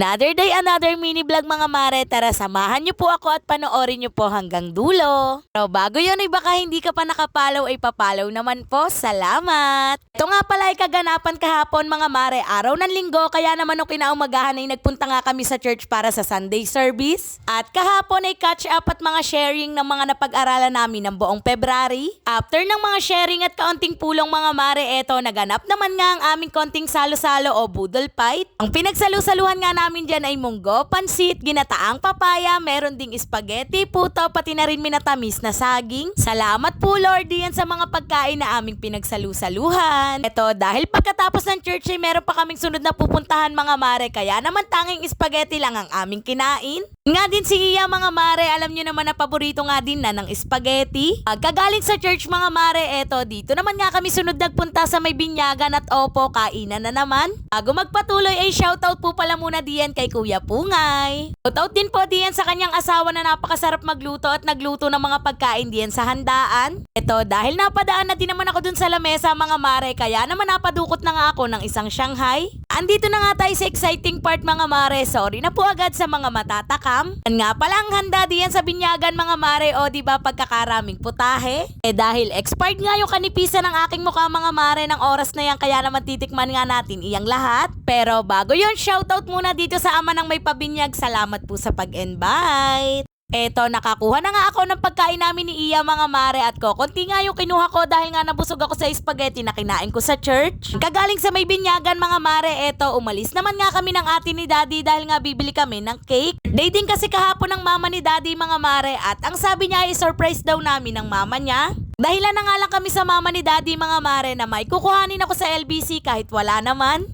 Another day, another mini vlog mga mare. Tara, samahan niyo po ako at panoorin niyo po hanggang dulo. Pero bago yun ay baka hindi ka pa nakapalaw ay papalaw naman po. Salamat! Ito nga pala ay kaganapan kahapon mga mare. Araw ng linggo kaya naman nung kinaumagahan ay nagpunta nga kami sa church para sa Sunday service. At kahapon ay catch up at mga sharing ng mga napag-aralan namin ng buong February. After ng mga sharing at kaunting pulong mga mare, eto naganap naman nga ang aming konting salo-salo o budol fight. Ang pinagsalu-saluhan nga namin dyan ay munggo, pansit, ginataang papaya, meron ding spaghetti, puto, pati na rin minatamis na saging. Salamat po Lord diyan sa mga pagkain na aming pinagsalu-saluhan. Eto, dahil pagkatapos ng church ay meron pa kaming sunod na pupuntahan mga mare, kaya naman tanging spaghetti lang ang aming kinain. Nga din si Iya mga mare, alam nyo naman na paborito nga din na ng spaghetti. Pagkagaling sa church mga mare, eto dito naman nga kami sunod nagpunta sa may binyagan at opo, kainan na naman. Bago magpatuloy ay shoutout po pala muna diyan kay Kuya Pungay. Shoutout din po diyan sa kanyang asawa na napakasarap magluto at nagluto ng mga pagkain diyan sa handaan. Eto, dahil napadaan na din naman ako dun sa lamesa mga mare, kaya naman napadukot na nga ako ng isang Shanghai. Andito na nga tayo sa exciting part mga mare. Sorry na po agad sa mga matatakam. Yan nga pala ang handa diyan sa binyagan mga mare o di ba pagkakaraming putahe. Eh dahil expired nga yung kanipisan ng aking mukha mga mare ng oras na yan kaya naman titikman nga natin iyang lahat. Pero bago yon shoutout muna dito sa ama ng may pabinyag. Salamat po sa pag-invite. Eto, nakakuha na nga ako ng pagkain namin ni Iya mga mare at ko. Konti nga yung kinuha ko dahil nga nabusog ako sa spaghetti na kinain ko sa church. Kagaling sa may binyagan mga mare, eto, umalis naman nga kami ng ate ni daddy dahil nga bibili kami ng cake. Day din kasi kahapon ng mama ni daddy mga mare at ang sabi niya ay surprise daw namin ng mama niya. Dahilan na nga lang kami sa mama ni daddy mga mare na may kukuhanin ako sa LBC kahit wala naman.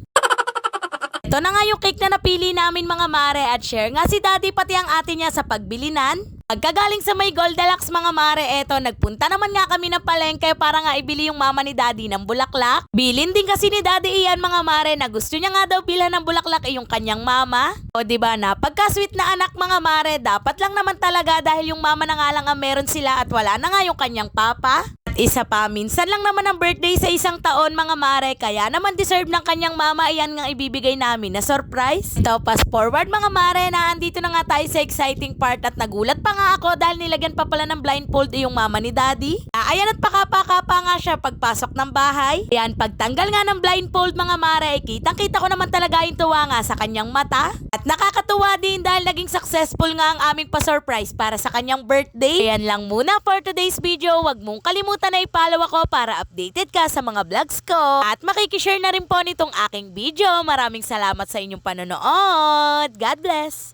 Ito na nga yung cake na napili namin mga mare at share nga si daddy pati ang ate niya sa pagbilinan. Pagkagaling sa may Goldilocks mga mare, eto, nagpunta naman nga kami ng palengke para nga ibili yung mama ni daddy ng bulaklak. Bilin din kasi ni daddy iyan mga mare na gusto niya nga daw bilhan ng bulaklak ay yung kanyang mama. O ba na, pagka-sweet na anak mga mare, dapat lang naman talaga dahil yung mama na nga lang ang meron sila at wala na nga yung kanyang papa. Isa pa, minsan lang naman ang birthday sa isang taon mga mare, kaya naman deserve ng kanyang mama. Iyan nga ibibigay namin. Na surprise. Ito, pass forward mga mare na andito na nga tayo sa exciting part. At nagulat pa nga ako dahil nilagyan pa pala ng blindfold yung mama ni daddy. Ah, ayan at pakapa-kapa nga siya pagpasok ng bahay. Ayan, pagtanggal nga ng blindfold mga mare, kitang kita ko naman talaga yung tuwa nga sa kanyang mata. At nakakatuwa din dahil naging successful nga ang aming pa-surprise para sa kanyang birthday. Ayan lang muna for today's video. Huwag mong kalimutan na i-follow ako para updated ka sa mga vlogs ko. At makikishare na rin po nitong aking video. Maraming salamat sa inyong panonood. God bless!